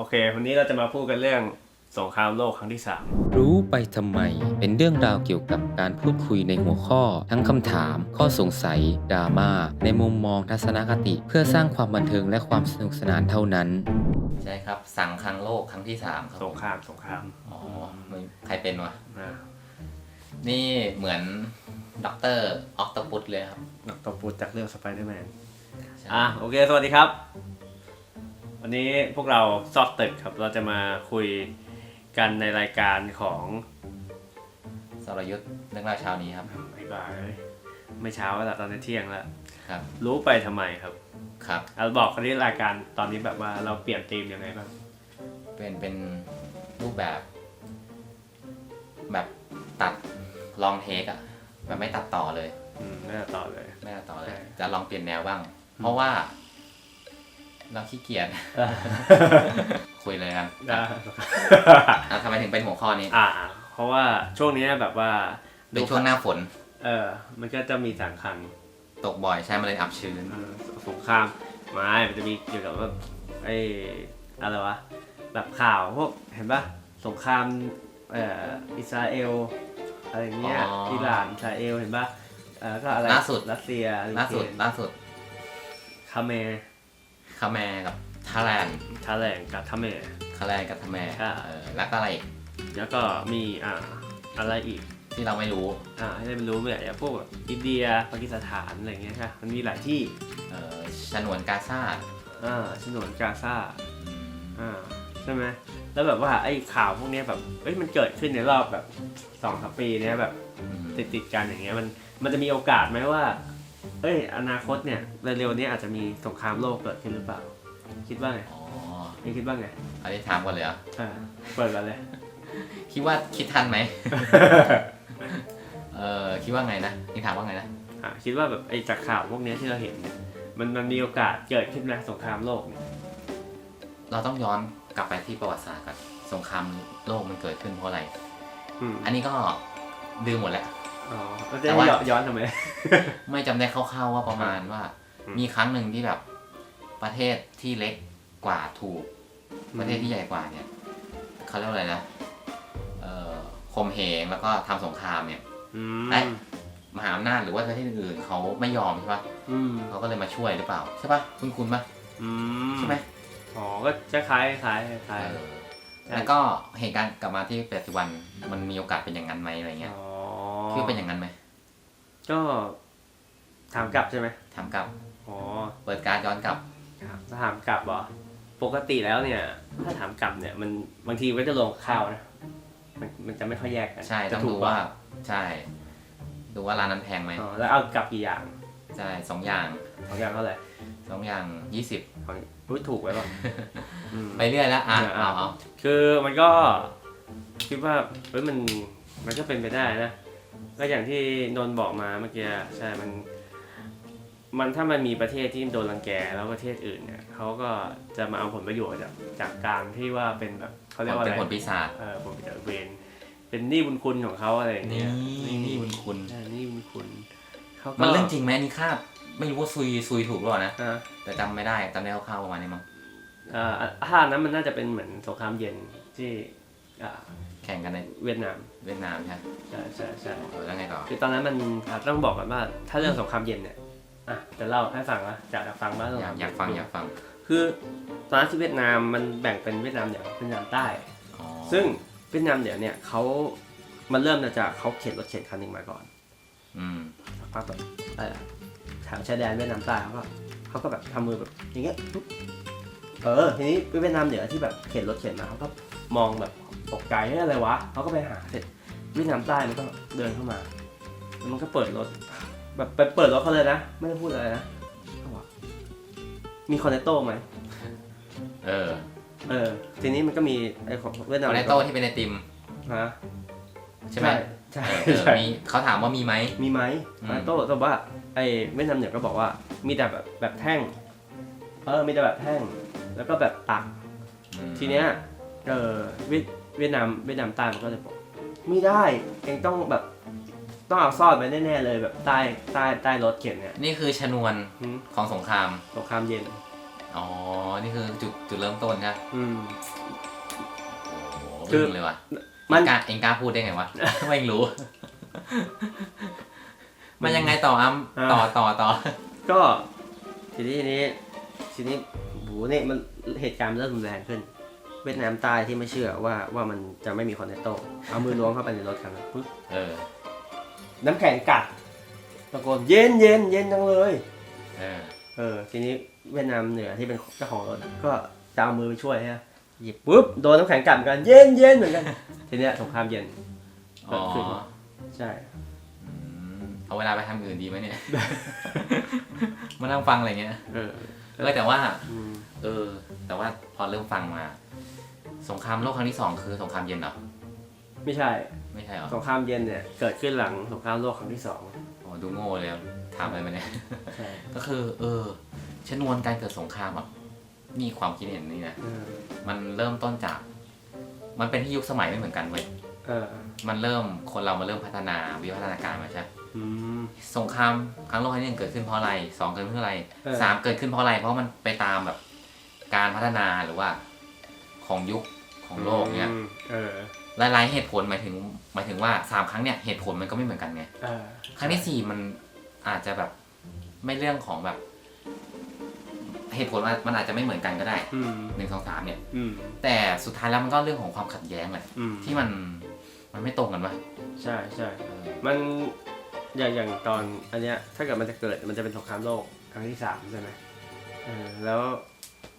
โอเค วันนี้เราจะมาพูดกันเรื่องสงครามโลกครั้งที่สามรู้ไปทำไม เป็นเรื่องราวเกี่ยวกับการพูดคุยในหัวข้อ ทั้งคำถาม ข้อสงสัยดราม่า ในมุมมองทัศนคติ เพื่อสร้างความบันเทิงและความสนุกสนานเท่านั้น ใช่ครับ สังครั้งโลกครั้งที่สามครับสงครามสงครามอ๋อไม่ใครเป็นวะนะนี่เหมือนด็อกเตอร์ออกตปุตเลยครับนักตบปูดจากเรื่องสไปเดอร์แมน ใช่ อะโอเค สวัสดีครับ วันนี้พวกเราซอกตึกครับ เราจะมาคุยกันในรายการของสรยุทธ์เรื่องราวเช้านี้ครับไอ้บ่ายไม่เช้าแล้วล่ะตอนนี้เที่ยงแล้ว ครับ รู้ไปทำไมครับครับ เอาบอกกันที่รายการตอนนี้แบบว่าเราเปลี่ยนธีมยังไงบ้าง เป็นเป็นรูปแบบ แบบตัดลองเทคอะแบบไม่ตัดต่อเลย อืมน่าจะต่อเลย ไม่ตัดต่อเลใช่ยจะลองเปลี่ยนแนวบ้าง เพราะว่า เราขี้เกียจ คุยเลยกันได้อะทำไมถึงเป็นหัวข้อนี้อ่า เพราะว่าช่วงนี้แบบว่าเป็นช่วงหน้าฝน เออ มันก็จะมีสังคังตกบ่อยใช่มันเลยอับชื้นเออสงครามไม่มันจะมีเกี่ยวกับว่าไอ้อะไรวะ แบบข่าวพวกเห็นปะสงครามเอ่ออิสราเอลอะไรเงี้ยอ๋ออิอิหร่านอิสราเอลเห็นปะเออก็อะไรล่าสุดรัสเซียล่าสุดยูเครนล่าสุดคาเมร์ คาแมร์กับทาแลนด์ทาแหลงกับคาเมร์คาแลนด์กับทาแมร์ใช่ เออแล้วก็อะไรอีกแล้วก็มีอ่าอะไรอีก ที่เราไม่รู้อ่าให้ได้รู้เนี่ยอย่างพวกแบบอินเดียปากีสถานอะไรเงี้ยค่ะมันมีหลายที่เออฉนวนกาซาอ่าฉนวนกาซาอืมอ่าใช่ไหมแล้วแบบว่าไอ้ข่าวพวกเนี้ยแบบเอ้ยมันเกิดขึ้นในรอบแบบสองสามปีเนี้ยแบบอืมติดติดๆกันอย่างเงี้ยมันมันจะมีโอกาสไหมว่า เอ้ย อนาคตเนี่ยเร็วๆนี้อาจจะมีสงครามโลกเกิดขึ้นหรือเปล่า คิดว่าไงอ๋อนี่คิดว่าไงอันนี้ถามก่อนเลยเหรอะอ่าเปิดกันเลย คิดว่าคิดทันไหม เออคิดว่าไงนะนี่ถามว่าไงนะอะคิดว่าแบบไอ้จากข่าวพวกเนี้ยที่เราเห็นเนี่ยมันมันมีโอกาสเกิดขึ้นไหมสงครามโลกเนี่ยเราต้องย้อนกลับไปที่ประวัติศาสตร์ก่อนสงครามโลกมันเกิดขึ้นเพราะอะไร อืมอันนี้ก็ลืมหมดแล้ว อ๋อแล้วแต่จะว่า ย้อนย้อนทำไม ไม่จำได้คร่าวๆว่าประมาณว่า อืม มีครั้งหนึ่งที่แบบ ประเทศที่เล็กกว่าถูก ประเทศที่ใหญ่กว่าเนี่ยเขาเรียกว่าอะไรนะเอ่อข่มเหงแล้วก็ทำสงครามเนี่ย อืมเอ๊ะมหาอำนาจหรือว่าประเทศอื่นๆเขาไม่ยอมใช่ปะอืมเขาก็เลยมาช่วยหรือเปล่าใช่ปะคุณคุณปะอืมใช่ไหมอ๋อก็จะคล้ายคล้ายคล้าย เออแล้วก็เหตุการณ์กลับมาที่ปัจจุบันมันมีโอกาสเป็นอย่างนั้นไหมอะไรเงี้ย อ๋อ คิดว่าเป็นอย่างนั้นไหมก็ถามกลับใช่ไหมถามกลับอ๋อเปิดการดย้อนกลับครับถ้าถามกลับเหรอปกติแล้วเนี่ย ถ้าถามกลับเนี่ยมันบางทีมันก็จะลงข้าวนะมันมันจะไม่ค่อยแยกกันใช่จะต้องถูดูกว่าว่า ใช่ ดูว่าร้านนั้นแพงไหมอ๋อแล้วเอากลับกี่อย่างใช่สองอย่างของอย่างเท่าไหร่สองอย่างยี่สิบของอุ้ยถูกไว้ป่ะอืมไปเรื่อยแล้วอะเออเอาเอาคือมันก็คิดว่าเฮ้ยมันมันก็เป็นไปได้นะ ก็อย่างที่นนท์บอกมาเมื่อกี้ใช่มันมันถ้ามันมีประเทศที่โดนรังแกแล้วประเทศอื่นเนี่ยเขาก็จะมาเอาผลประโยชน์จากจากการที่ว่าเป็นแบบเขาเรียกว่าอะเป็นไรผลปีศาจเออผลประโยชน์เวรเป็นหนี้บุญคุณของเขาอะไรอย่างนี่เงี้ยนี่บุญคุณใช่หนี้บุญคุณเขาก็มันเรื่องจริงไหมอันนี่คาดไม่รู้ว่าซุยซุยถูกหรือเปล่านะอ่าแต่จำไม่ได้จำได้คร่าวๆประมาณนี้มั้งอ่าถ้าอันนั้นมันน่าจะเป็นเหมือนสงครามเย็นที่อ่า แข่งกันในเวียดนาม เวียดนามใช่ไหมใช่ใช่ใช่เออแล้วไงต่อ คือตอนนั้นมันอะต้องบอกกันว่าถ้าเรื่องสงครามเย็นเนี่ยอะจะเล่าให้ฟังว่าอยากจะฟังบ้างอยากอยากฟังอยากฟังคือตอนนั้นที่เวียดนามมันแบ่งเป็นเวียดนามเหนือกับเวียดนามใต้ อ๋อซึ่งเวียดนามเหนือเนี่ยเขามันเริ่มมาจากเขาเข็นรถเข็นคันหนึ่งมาก่อน อืม ปั๊บแบบเออแถวชายแดนเวียดนามใต้เขาก็เขาก็แบบทำมือแบบอย่างเงี้ยปุ๊บเออทีนี้เวียดนามเหนือที่แบบเข็นรถเข็นมาเขาก็มองแบบ ตกใจเฮ้ยอะไรวะเขาก็ไปหาเสร็จเวียดนามใต้มันก็เดินเข้ามาแล้วมันก็เปิดรถ แบบไปเปิดรถเขาเลยนะ ไม่ได้พูดอะไรนะเขาบอกมีคอนเนตโต้ไหมเออเออ ทีนี้มันก็มีไอ้ของเวียดนามคอนเนตโต้ที่เป็นไอติมฮะใช่ไหมใช่เออเออใช่มีเขาถามว่ามีไหม มีไหมอืม คอนเนตโต้แต่ว่าไอ้เวียดนามเหนือก็บอกว่า มีแต่แบบแบบแท่ง เออมีแต่แบบแท่ง แล้วก็แบบตัก อืมทีเนี้ยเออเวียด เวียดนามเวียดนามใต้มันก็เลยบอกไม่ได้เองต้องแบบต้องเอาซ่อนไว้แน่ๆเลยแบบใต้ใต้ใต้รถเข็นเนี่ยนี่คือชนวนหืมของสงคราม สงครามเย็น อ๋อ นี่คือจุดจุดเริ่มต้นนะอืม โอ้โหคือลึกเลยว่ะมันเองกล้าเองกล้าพูดได้ไงวะ ไม่รู้ มันยังไงต่ออ้ำต่อต่อต่อก็ทีนี้ทีนี้ทีนี้โหเนี่ยมันเหตุการณ์มันเริ่มรุนแรงขึ้น เวียดนามใต้ที่ไม่เชื่อว่าว่ามันจะไม่มีคอนเนตโตเอามือล้วงเข้าไปในรถกันปุ๊บเออ น้ำแข็งกัดตะโกนเย็นเย็นเย็นจังเลย เออ เออ ทีนี้เวียดนามเหนือที่เป็นเจ้าของรถก็จะเอามือไปช่วยฮะหยิบปุ๊บโดนน้ำแข็งกัดเหมือนกันเย็นเย็นเหมือนกัน ทีเนี้ยสงครามเย็นอ๋อเกิดขึ้นใช่ อืมเอาเวลาไปทำอื่นดีไหมเนี่ย มานั่งฟังอะไรเงี้ย เออ เออแต่ว่า อืม เออ แต่ว่าพอเริ่มฟังมา สงครามโลกครั้งที่สองคือสงครามเย็นเหรอ ไม่ใช่ไม่ใช่เหรอสงครามเย็นเนี่ยเกิดขึ้นหลังสงครามโลกครั้งที่สองโอ้ดูโง่เลยถามอะไรมาเนี่ย ใช่ก็คือ เออชนวนการเกิดสงครามอะนี่ความคิดเห็นนี่นะ เออมันเริ่มต้นจาก มันเป็นที่ยุคสมัยไม่เหมือนกันเว้ย เออมันเริ่มคนเรามาเริ่มพัฒนาวิวัฒนาการมาใช่อืม สงครามครั้งโลกครั้งที่หนึ่งเกิดขึ้นเพราะอะไรสองเกิดขึ้นเพราะอะไรเออ สามเกิดขึ้นเพราะอะไร เพราะมันไปตามแบบการพัฒนาหรือว่า ของยุค ของโลกเนี้ยอืมเออหลายๆเหตุผลหมายถึงหมายถึงว่าสามครั้งเนี่ยเหตุผลมันก็ไม่เหมือนกันไงเออครั้งที่สี่มันอาจจะแบบไม่เรื่องของแบบ เหตุผลมันมันอาจจะไม่เหมือนกันก็ได้อืมหนึ่งสองสามเนี่ยอืมแต่สุดท้ายแล้วมันก็เรื่องของความขัดแย้งแหละอืมที่มันมันไม่ตรงกันวะใช่ใช่เออมันอย่างอย่างตอนอันเนี้ยถ้าเกิดมันจะเกิดมันจะเป็นสงครามโลกครั้งที่สามใช่ไหมเออแล้ว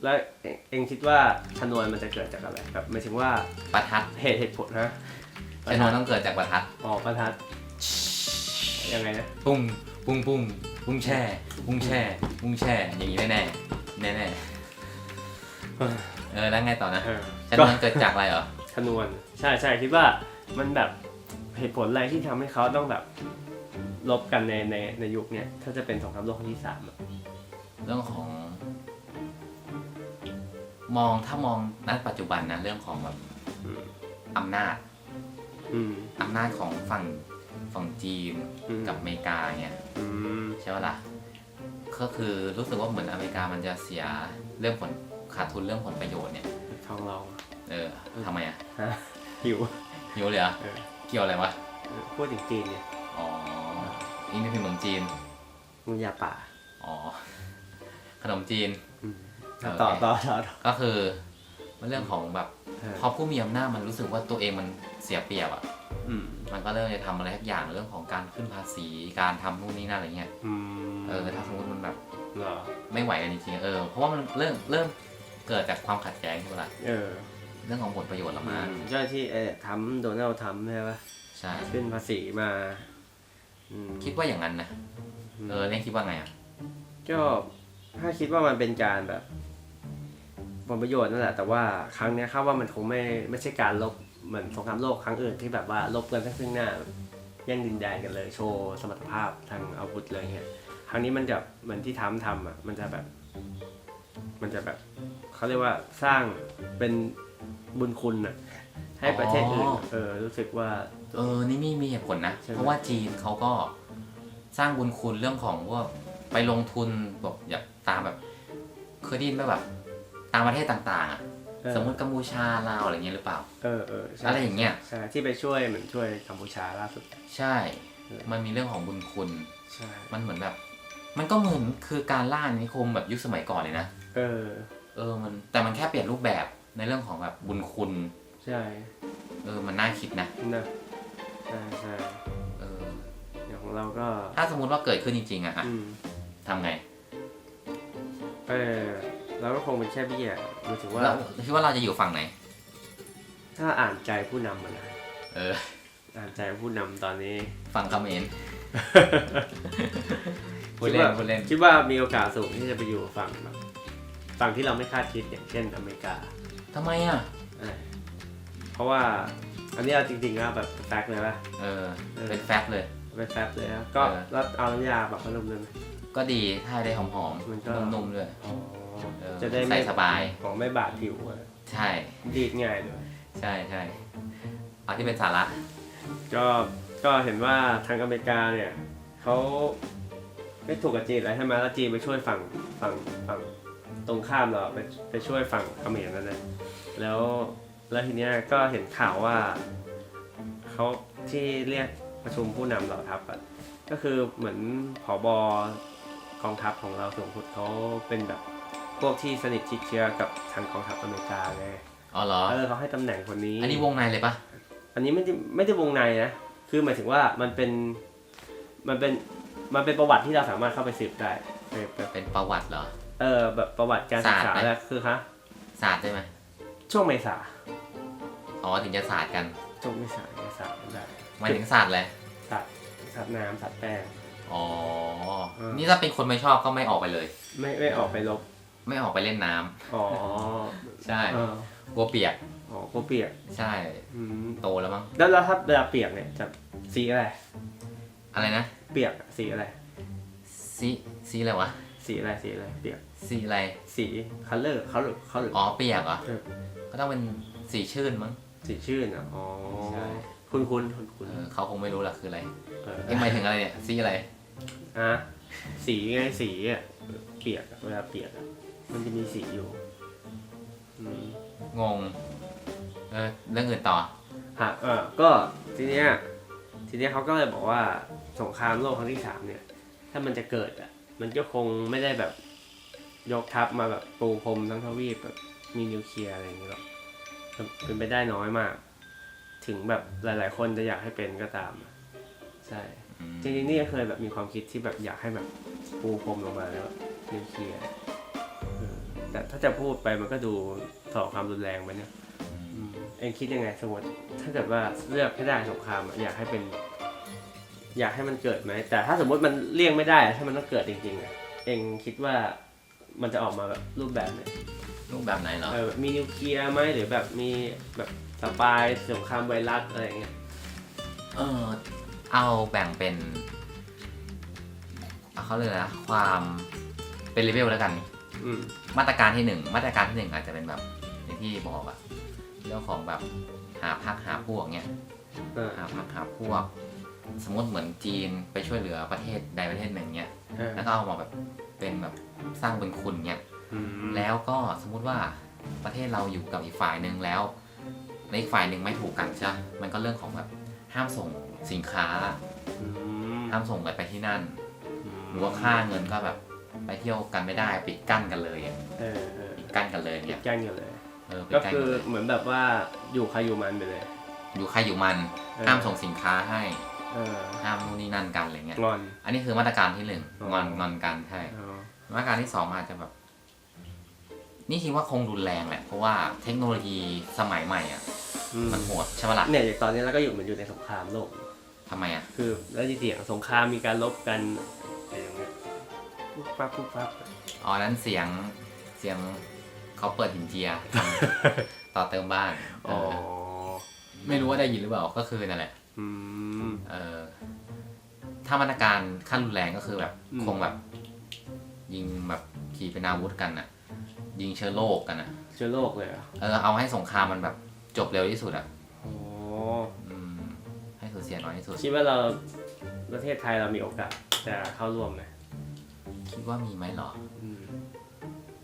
แล้วเองเองคิดว่าชนวนมันจะเกิดจากอะไรแบบหมายถึงว่าประทัดเหตุเหตุผลนะชนวนต้องเกิดจากประทัดอ๋อประทัดยังไงนะปุ้งปุ้งปุ้งปุ้งแช่ปุ้งแช่ปุ้งแช่อย่างนี้แน่แน่แน่แน่ๆเออแล้วไงต่อนะเออชนก็วนเกิดจากอะไรเหรอชนวนใช่ใช่คิดว่ามันแบบเหตุผลอะไรที่ทำให้เขาต้องแบบลบกันในในในยุคเนี้ยถ้าจะเป็นสงครามโลกครั้งที่สามอะเรื่องของ มองถ้ามองณปัจจุบันนะเรื่องของแบบอืมอำนาจอืมอำนาจของฝั่งฝั่งจีนอืมกับอเมริกาเนี่ยอืมใช่ปะล่ะก็คือรู้สึกว่าเหมือนอเมริกามันจะเสียเรื่องผลขาดทุนเรื่องผลประโยชน์เนี่ยท้องเราเออทำไมอะฮะหิวหิวเลยเหรอเออเกี่ยวอะไรวะเออพูดถึงจีนเนี่ยอ๋อนี่ไม่เป็นขนมจีน มึงอย่าป่าอ๋อขนมจีนอืมโอเค ต่อต่อต่อต่อก็คือมันเรื่องของแบบเออพอผู้มีอำนาจมันรู้สึกว่าตัวเองมันเสียเปรียบอะอืมมันก็เริ่มจะทำอะไรทุกอย่างเรื่องของการขึ้นภาษีการทำนู่นนี่นั่นอะไรเงี้ยอืมเออถ้าสมมติมันแบบเหรอไม่ไหวกันจริงๆเออเพราะว่ามันเริ่มเริ่มเกิดจากความขัดแย้งใช่ไหมล่ะเออเรื่องของผลประโยชน์ละมั้งเจ้าที่เออทำโดนัลด์ทำใช่ปะใช่ขึ้นภาษีมาอืมคิดว่าอย่างนั้นนะเออเล่นคิดว่าไงอะก็ถ้าคิดว่ามันเป็นการแบบ ผลประโยชน์นั่นแหละแต่ว่าครั้งเนี้ยคาดว่ามันคงไม่ไม่ใช่การลบเหมือนสงครามโลกครั้งอื่นที่แบบว่าลบกันทั้งซึ่งหน้าแบบแย่งดินแดนกันเลยโชว์สมรรถภาพทางอาวุธเลยเงี้ยครั้งนี้มันจะเหมือนที่ทำทำอะมันจะแบบ มันจะแบบเขาเรียกว่าสร้างเป็นบุญคุณอะให้ประเทศอื่นอ๋อ เออรู้สึกว่า เออ นี่มีมีเหตุผลนะ ใช่ไหม เพราะว่าจีนเขาก็สร้างบุญคุณเรื่องของว่าไปลงทุนแบบอย่างตามแบบ เคยได้ยินไหมแบบ ตามประเทศต่างๆอะเออสมมติกัมพูชาลาวอะไรเงี้ยหรือเปล่า เออเออใช่อะไรอย่างเงี้ย ใช่ที่ไปช่วยเหมือนช่วยกัมพูชาล่าสุด ใช่ เออ มันมีเรื่องของบุญคุณ ใช่มันเหมือนแบบ มันก็เหมือนคือการล่าอาณานิคมแบบยุคสมัยก่อนเลยนะ เออเออ มัน แต่มันแค่เปลี่ยนรูปแบบในเรื่องของแบบบุญคุณ ใช่เออ มันน่าคิดนะ นะใช่ใช่เออ อย่างของเราก็ถ้าสมมติว่าเกิดขึ้นจริงๆอะอะอืมทำไง เออ เราก็คงเป็นแค่เบี้ยหมายถึงว่า เราคิดว่าเราจะอยู่ฝั่งไหน ถ้าอ่านใจผู้นำอะนะเออ อ่านใจผู้นำตอนนี้ ฝั่งเขมรพูดคิดเล่ว่านพูดเล่นคิดว่ามีโอกาสสูงที่จะไปอยู่ฝั่งแบบฝั่งที่เราไม่คาดคิดอย่างเช่นอเมริกาทำไมอะเออเพราะว่าอันนี้เอาจริงๆแล้วแบบแฟกต์เลยป่ะเออเออ เป็นแฟกต์เลย เป็นแฟกต์เลยนะก็เออ แล้วเอาน้ำยาแบบพนุ่มเลยไหม ก็ดีถ้าได้หอมมันก็ ๆนุ่มๆด้วย อ๋อ เออจะได้ใส่ไม่สบาย ของไม่บาดผิวอะใช่ ดีดง่ายด้วย ใช่ใช่เอาที่เป็นสาระก็ก็เห็นว่าทางอเมริกาเนี่ยเขาไม่ถูกกับจีนอะไรใช่ไหมแล้วจีนไปช่วยฝั่งฝั่งฝั่งตตรงข้ามเราไปไปช่วยฝั่งเขมรนั่นนะแล้วแล้วทีเนี้ยก็เห็นข่าวว่าเขาที่เรียกประชุมผู้นำเหล่าทัพอะก็คือเหมือนผอบกองทัพของเราสูงสุดเขาเป็นแบบ พวกที่สนิทชิดเชื้อกับทางกองทัพอเมริกาเลยอ๋อเหรอ เออเขาให้ตำแหน่งคนนี้ อันนี้วงในเลยปะอันนี้ไม่ได้ไม่ได้วงในนะ คือหมายถึงว่ามันเป็นมันเป็นมันเป็นประวัติที่เราสามารถเข้าไปสืบได้แบบแบบเป็นประวัติเหรอ เออแบบประวัติการศึกษาศาสตร์ไหม แล้วคือฮะศาสตร์ได้ไหมช่วงเมษาอ๋อถึงจะศาสตร์กันช่วงเมษาเมษาได้หมายถึงศาสตร์เลยสัตว์สัตว์น้ำสัตว์แป้ง อ๋อ เออ นี่ถ้าเป็นคนไม่ชอบก็ไม่ออกไปเลย ไม่ไม่ออกไปลบ ไม่ออกไปเล่นน้ำอ๋อใช่เออกลัวเปียกอ๋อก็เปียกใช่อืมโตแล้วมั้งแล้วแล้วถ้าเวลาเปียกเนี่ยจะสีอะไร อะไรนะเปียกอะสีอะไรสีสีอะไรวะสีอะไรสีอะไร เปียกสีอะไรสีคัลเลอร์เขาหรือเขาหรือ อ๋อเปียกเหรอเออก็ต้องเป็นสีชื่นมั้ง สีชื่นอะอ๋อใช่ คุณคุณคุณคุณเออเขาคงไม่รู้หรอกคืออะไรเออเอ็งหมายถึงอะไรเนี่ยสีอะไร อะสีไงสีอะเปียกอะเวลาเปียกอะ มันจะมีสีอยู่อืมงง เออเรื่องอื่นต่อ ฮะเออก็ทีเนี้ยทีเนี้ยเขาก็เลยบอกว่าสงครามโลกครั้งที่สามเนี่ย ถ้ามันจะเกิดอะ มันก็คงไม่ได้แบบยกทัพมาแบบปูพรมทั้งทวีปแบบมีนิวเคลียร์อะไรอย่างเงี้ยหรอกเป็นไปได้น้อยมาก ถึงแบบหลาย ๆ คนจะอยากให้เป็นก็ตามอะใช่อืมจริงๆนี่ก็เคยแบบมีความคิดที่แบบอยากให้แบบปูพรมลงมาแล้วนิวเคลียร์เออ แต่ถ้าจะพูดไปมันก็ดูต่อความรุนแรงไปเนี่ยอืมเองคิดยังไงสมมติถ้าเกิดว่าเลือกให้ได้สงครามอะอยากให้เป็น อยากให้มันเกิดไหมแต่ถ้าสมมติมันเลี่ยงไม่ได้ ถ้ามันต้องเกิดจริงๆอะเองคิดว่ามันจะออกมาแบบรูปแบบไหนรูปแบบไหนเหรอเออแบบมีนิวเคลียร์ไหมหรือแบบมีแบบสปายสงครามไวรัสอะไรอย่างเงี้ยเออเอาแบ่งเป็นเอาเขาเลยกนะความเป็นเลเวลแล้วกัน อืม มาตรการที่หนึ่งมาตรการที่หนึ่งอาจจะเป็นแบบอย่างที่บอกอะเรื่องของแบบหาพักหาพวกเนี้ยเออหาพักหาพวก สมมติเหมือนจีนไปช่วยเหลือประเทศใดประเทศหนึ่งเนี้ยเออแล้วก็เอามาแบบเป็นแบบสร้างบุญคุณเนี้ย อืมแล้วก็สมมุติว่าประเทศเราอยู่กับอีกฝ่ายหนึ่งแล้วในอีกฝ่ายหนึ่งไม่ถูกกันใช่ไหมมันก็เรื่องของแบบห้ามส่งสินค้า อืมห้ามส่งไปไปที่นั่น หรือว่าค่าเงินก็แบบ ไปเที่ยวกันไม่ได้ปิดกั้นกันเลยอะเออเออปิดกั้นกันเลยปิเนี่ดยกั้นอยู่เลย เออปิดก็กั้นคืกันอเลยเหมือนแบบว่าอยู่ใครอยู่มันไปเลยอยู่ใครอยู่มันเออห้ามส่งสินค้าให้เออห้ามนู่นนี่นั่นกันอะไรเงี้ยงอน อันนี้คือมาตรการที่หนึ่งอ๋อ งอนงอนกันใช่ อ๋อมาตรการที่สองอาจจะแบบ นี่คิดว่าคงรุนแรงแหละ เพราะว่าเทคโนโลยีสมัยใหม่อะ อืมมันโหดใช่ปะล่ะเนี่ยอย่างตอนนี้เราก็อยู่เหมือนอยู่ในสงครามโลก ทำไมอะคือแล้วที่เสียงสงครามมีการลบกัน ปุ๊บปั๊บปุ๊บปั๊บอ๋อนั้นเสียงเสียงเขาเปิดหินเจีย ต่อเติมบ้านอ๋อเออไม่รู้ว่าได้ยินหรือเปล่าก็คือนั่นแหละอืมเออถ้ามาตรการขั้นรุนแรงก็คือแบบอืมคงแบบ ยิงแบบขีปนาวุธกันอะ ยิงเชื้อโรคกันอะ เชื้อโรคเลยเหรอะเออเอาให้สงครามมันแบบจบเร็วที่สุดอะอ๋ออืมให้สูญเสียน้อยที่สุดคิดว่าเราประเทศไทยเรามีโอกาสจะเข้าร่วมไหม คิดว่ามีไหมเหรออืม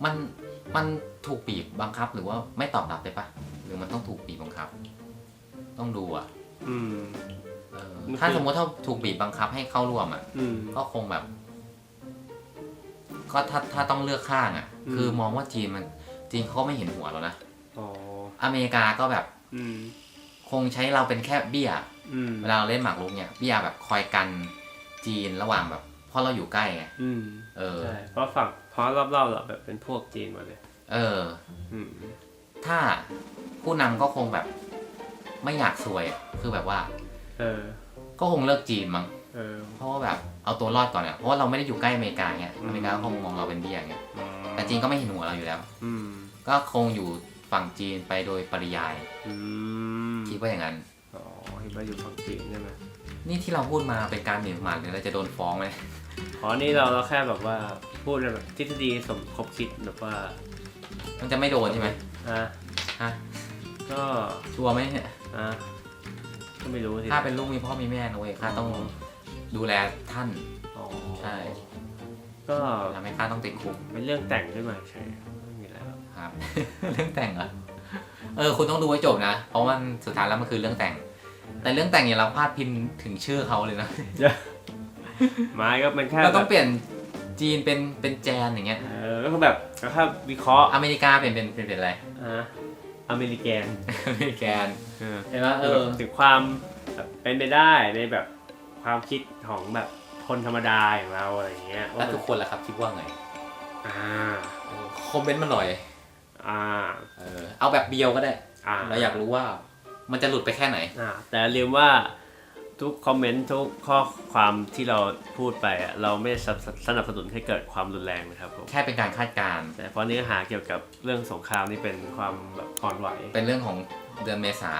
มันมันถูกบีบบังคับ หรือว่าไม่ตอบรับได้ปะหรือมันต้องถูกบีบบังคับ ต้องดูอะอืมเออมันคือถ้าสมมติถ้าถูกบีบบังคับให้เข้าร่วมอะอืม ก็คงแบบ ก็ถ้าถ้าต้องเลือกข้างอะ อืม คือมองว่าจีนมันจีนเขาก็ไม่เห็นหัวเรานะอ๋ออเมริกาก็แบบอืมคงใช้เราเป็นแค่เบี้ย อืมเวลาเราเล่นหมากรุกเนี่ยเบี้ยแบบคอยกันจีนระหว่างแบบเพ ราะเราอยู่ใกล้ไงอืมเออใช่เพราะฝั่งเพราะรอบๆเราแบบเป็นพวกจีนหมดเลย เออ อืมถ้าผู้นำก็คงแบบ ไม่อยากซวยอะคือแบบว่า เออ ก็คงเลิกจีนมั้งเออเพราะว่าแบบเอาตัวรอดก่อนเนี่ยเพราะว่าเราไม่ได้อยู่ใกล้อเมริกาเงี้ยอืมอเมริกาก็คงมองเราเป็นเบี้ยเงี้ยแต่จีนก็ไม่เห็นหัวเราอยู่แล้ว อืมก็คงอยู่ฝั่งจีนไปโดยปริยายอืมคิดว่าอย่างนั้น อ๋อคิดว่าอยู่ฝั่งจีนใช่ไหมนี่ที่เราพูดมาเป็นการหมิ่นประมาทหรือเราจะโดนฟ้องไหม อ๋อนี่เราเราแค่แบบว่าพูดแบบทฤษฎีสมคบคิดแบบว่ามันจะไม่โดนใช่ไหมอะฮะก็ชัวร์ไหมเนี่ยอะก็ไม่รู้สิถ้าเป็นลูกมีพ่อมีแม่นะเว้ยข้าต้องดูแลท่าน อ๋อใช่ ก็ทำให้ข้าต้องติดคุกเป็นเรื่องแต่งขึ้นมาเฉยครับ เรื่องแต่งเหรอเออคุณต้องดูให้จบนะ เพราะมันสุดท้ายแล้วมันคือเรื่องแต่ง แต่เรื่องแต่งเนี่ยเราพลาดพินถึงชื่อเขาเลยนะ ไม้ก็มันแค่เราแบต้อบงเปลี่ยนจีนเป็นเป็นแจนอย่างเงี้ย เออก็คือแบบก็แค่วิเคราะห์อเมริกาเปลี่ยนเป็นเป็นเป็นอะไรอะอเมริกันอเมริกนเออเห็นไหมเอแบบอถึงความแบบเป็นไปได้ในแบบความคิดของแบบคนธรรมดาอย่างเราอะไรอย่างเงี้ยแล้วทุกคนล่ะครับคิดว่าไงอ่าเออคอมเมนต์มาหน่อยอ่าเออเอาแบบเบียวก็ได้ อ่าเราอยากรู้ว่ามันจะหลุดไปแค่ไหน อ่าแต่อย่าลืมว่า ทุกคอมเมนต์ทุกข้อความที่เราพูดไปอะเราไม่สนับสนับสนุนให้เกิดความรุนแรงนะครับผมแค่เป็นการคาดการณ์แต่เพราะเนื้อหาเกี่ยวกับเรื่องสงครามนี่เป็นความแบบอ่อนไหว เป็นเรื่องของเดือนเมษา